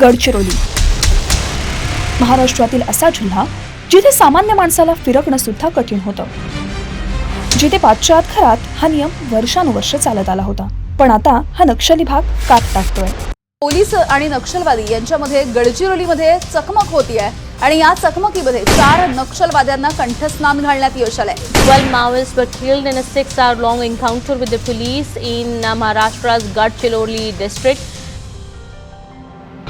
गडचिरोली. महाराष्ट्रातील असा जिल्हा जिथे सामान्य माणसाला फिरकणं सुद्धा कठीण होतं. जिथे पाश्चात घरात हा नियम वर्षानुवर्ष चालत आला होता. पण आता हा नक्षली भाग कात टाकतोय. पोलीस आणि नक्षलवादी यांच्यामध्ये गडचिरोलीमध्ये चकमक होती आहे आणि या चकमकीमध्ये चार नक्षलवाद्यांना कंठस्नान घालण्यात यश आलंय. 12 Maoists were killed in a six hour long encounter with the police in uh, Maharashtra's Gadchiroli district.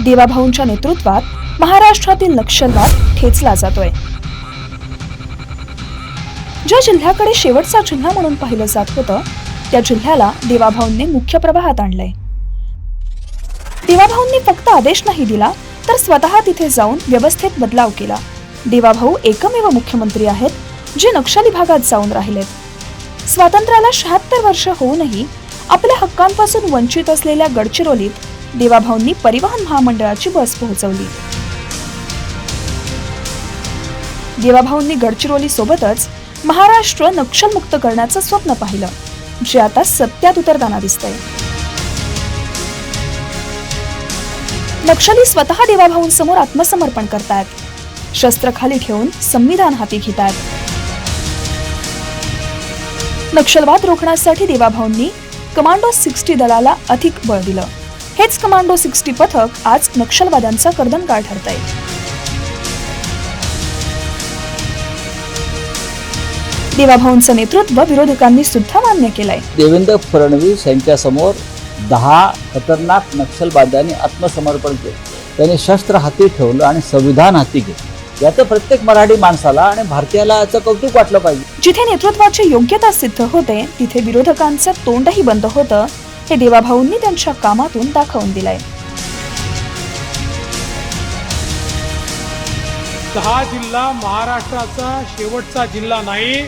देवाभाऊंच्या नेतृत्वात महाराष्ट्रातील नक्षलवाद ठेचला जातोय. ज्या जिल्ह्याकडे शेवटचा जिल्हा म्हणून पाहिलं जात होतं त्या जिल्ह्याला देवाभाऊंनी मुख्य प्रवाहात आणलंय. देवाभाऊंनी फक्त आदेश नाही दिला तर स्वतः तिथे जाऊन व्यवस्थेत बदलाव केला. देवाभाऊ एकमेव मुख्यमंत्री आहेत जे नक्षली भागात जाऊन राहिलेत. स्वातंत्र्याला शहात्तर वर्ष होऊनही आपल्या हक्कांपासून वंचित असलेल्या गडचिरोलीत देवाभाऊंनी परिवहन महामंडळाची बस पोहोचवली. देवाभाऊंनी गडचिरोली सोबतच महाराष्ट्र नक्षलमुक्त करण्याचं स्वप्न पाहिलं जे आता सत्यात उतरताना दिसतंय. नक्षली स्वतः देवाभाऊंसमोर आत्मसमर्पण करतायत. शस्त्र खाली ठेवून संविधान हाती घेतात नक्षलवाद रोखण्यासाठी देवाभाऊंनी कमांडो सिक्स्टी दलाला अधिक बळ दिलं. हेच कमांडो सिक्स्टी पथक आज नक्षलवाद्यांचा कर्दनकाळ ठरत आहे देवाभाऊंचं नेतृत्व विरोधकांनी सुद्धा मान्य केलंय. देवेंद्र फडणवीस यांच्यासमोर दहा खतरनाक नक्षलवाद्यांनी आत्मसमर्पण केलं. त्यांनी शस्त्र हाती ठेवलं आणि संविधान हाती घेतलं. याचं प्रत्येक मराठी माणसाला आणि भारतीयाला याचं कौतुक वाटलं पाहिजे. जिथे नेतृत्वाची योग्यता सिद्ध होते तिथे विरोधकांचं तोंडही बंद होतं हे देवाभाऊंनी त्यांच्या कामातून दाखवून दिलंय. हा जिल्हा महाराष्ट्राचा शेवटचा जिल्हा नाही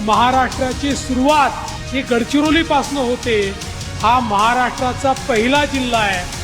महाराष्ट्राची सुरुवात ही गडचिरोलीपासून होते. हा महाराष्ट्राचा पहिला जिल्हा आहे.